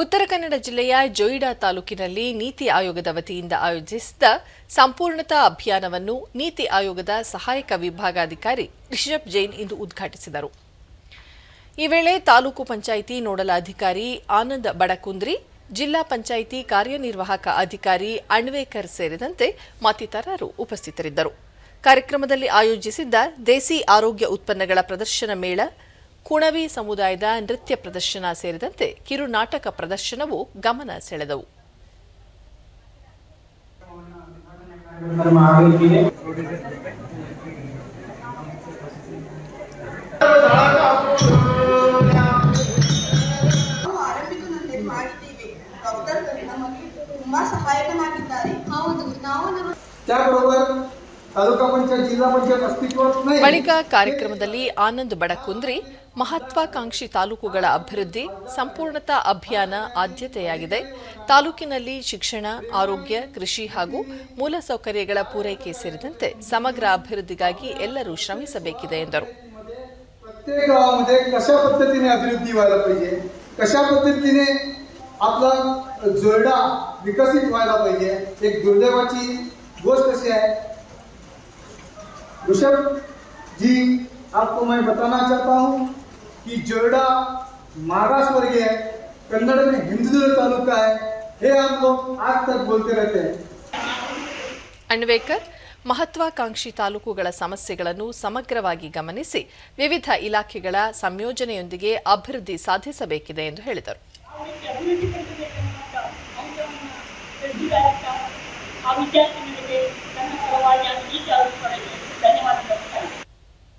ಉತ್ತರ ಕನ್ನಡ ಜಿಲ್ಲೆಯ ಜೊಯಿಡಾ ತಾಲೂಕಿನಲ್ಲಿ ನೀತಿ ಆಯೋಗದ ವತಿಯಿಂದ ಆಯೋಜಿಸಿದ್ದ ಸಂಪೂರ್ಣತಾ ಅಭಿಯಾನವನ್ನು ನೀತಿ ಆಯೋಗದ ಸಹಾಯಕ ವಿಭಾಗಾಧಿಕಾರಿ ರಿಷಬ್ ಜೈನ್ ಇಂದು ಉದ್ಘಾಟಿಸಿದರು. ಈ ವೇಳೆ ತಾಲೂಕು ಪಂಚಾಯಿತಿ ನೋಡಲ್ ಅಧಿಕಾರಿ ಆನಂದ್ ಬಡಕುಂದ್ರಿ, ಜಿಲ್ಲಾ ಪಂಚಾಯಿತಿ ಕಾರ್ಯನಿರ್ವಾಹಕ ಅಧಿಕಾರಿ ಅಣ್ವೇಕರ್ ಸೇರಿದಂತೆ ಮತ್ತಿತರರು ಉಪಸ್ಥಿತರಿದ್ದರು. ಕಾರ್ಯಕ್ರಮದಲ್ಲಿ ಆಯೋಜಿಸಿದ್ದ ದೇಸಿ ಆರೋಗ್ಯ ಉತ್ಪನ್ನಗಳ ಪ್ರದರ್ಶನ ಮೇಳ ಕುಣವಿ ಸಮುದಾಯದ ನೃತ್ಯ ಪ್ರದರ್ಶನ ಸೇರಿದಂತೆ ಕಿರುನಾಟಕ ಪ್ರದರ್ಶನವು ಗಮನ ಸೆಳೆದವು. ಬಳಿಕ ಕಾರ್ಯಕ್ರಮದಲ್ಲಿ ಆನಂದ್ ಬಡಕುಂದ್ರಿ ಮಹತ್ವಾಕಾಂಕ್ಷಿ ತಾಲೂಕುಗಳ ಅಭಿವೃದ್ಧಿ ಸಂಪೂರ್ಣತಾ ಅಭಿಯಾನ ಆದ್ಯತೆಯಾಗಿದೆ ತಾಲೂಕಿನಲ್ಲಿ ಶಿಕ್ಷಣ ಆರೋಗ್ಯ ಕೃಷಿ ಹಾಗೂ ಮೂಲಸೌಕರ್ಯಗಳ ಪೂರೈಕೆ ಸೇರಿದಂತೆ ಸಮಗ್ರ ಅಭಿವೃದ್ಧಿಗಾಗಿ ಎಲ್ಲರೂ ಶ್ರಮಿಸಬೇಕಿದೆ ಎಂದರು प्रत्येक गावामध्ये कशा पद्धतीने अभिवृद्धी व्हायला पाहिजे कशा पद्धतीने आपला जोरडा विकसित व्हायला पाहिजे एक दुर्दैवाची गोष्ट अशी आहे ऋषभ जी आपको मैं बताना चाहता हूँ कि जोरडा महाराष्ट्र वर्गीय है कन्नड़ में हिंदुदुर्ग तालुका है ये हम लोग आज तक बोलते रहते हैं ಅಣ್ವೇಕರ್ ಮಹತ್ವಾಕಾಂಕ್ಷಿ ತಾಲೂಕುಗಳ ಸಮಸ್ಯೆಗಳನ್ನು ಸಮಗ್ರವಾಗಿ ಗಮನಿಸಿ ವಿವಿಧ ಇಲಾಖೆಗಳ ಸಂಯೋಜನೆಯೊಂದಿಗೆ ಅಭಿವೃದ್ಧಿ ಸಾಧಿಸಬೇಕಿದೆ ಎಂದು ಹೇಳಿದರು ಅಭಿವೃದ್ಧಿ ಪಡಿಸಬೇಕೆನ್ನುವಂಥ ಅಂಶವನ್ನು ತಿಳಿಸಿದ್ದಾರೆ ಆ ವಿದ್ಯಾರ್ಥಿಗಳಿಗೆ ನನ್ನ ಪರವಾಗಿ ನಾನು ಈ ಜಾಗೃತಿ